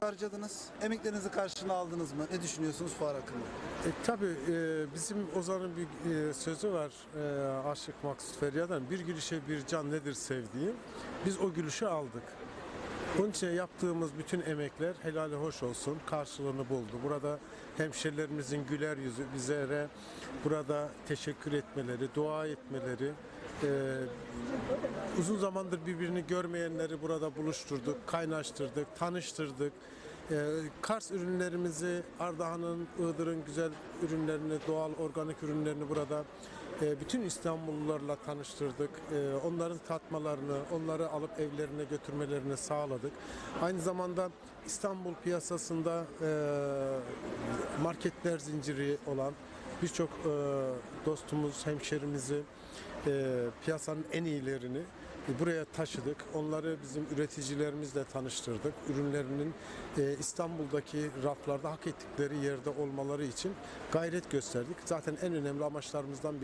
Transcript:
harcadınız. Emeklerinizi karşılığını aldınız mı? Ne düşünüyorsunuz fuar hakkında? E, tabii e, bizim Ozan'ın bir e, sözü var e, Aşık Maksut Ferya'dan bir gülüşe bir can nedir sevdiğim biz o gülüşü aldık. Onun için yaptığımız bütün emekler helali hoş olsun karşılığını buldu. Burada hemşerilerimizin güler yüzü bizlere burada teşekkür etmeleri, dua etmeleri, e, uzun zamandır birbirini görmeyenleri burada buluşturduk, kaynaştırdık, tanıştırdık. Ee, Kars ürünlerimizi, Ardahan'ın, Iğdır'ın güzel ürünlerini, doğal organik ürünlerini burada e, bütün İstanbullularla tanıştırdık. E, Onların tatmalarını, onları alıp evlerine götürmelerini sağladık. Aynı zamanda İstanbul piyasasında e, marketler zinciri olan birçok dostumuz, hemşerimizi e, piyasanın en iyilerini e, buraya taşıdık. Onları bizim üreticilerimizle tanıştırdık. Ürünlerinin e, İstanbul'daki raflarda hak ettikleri yerde olmaları için gayret gösterdik. Zaten en önemli amaçlarımızdan biri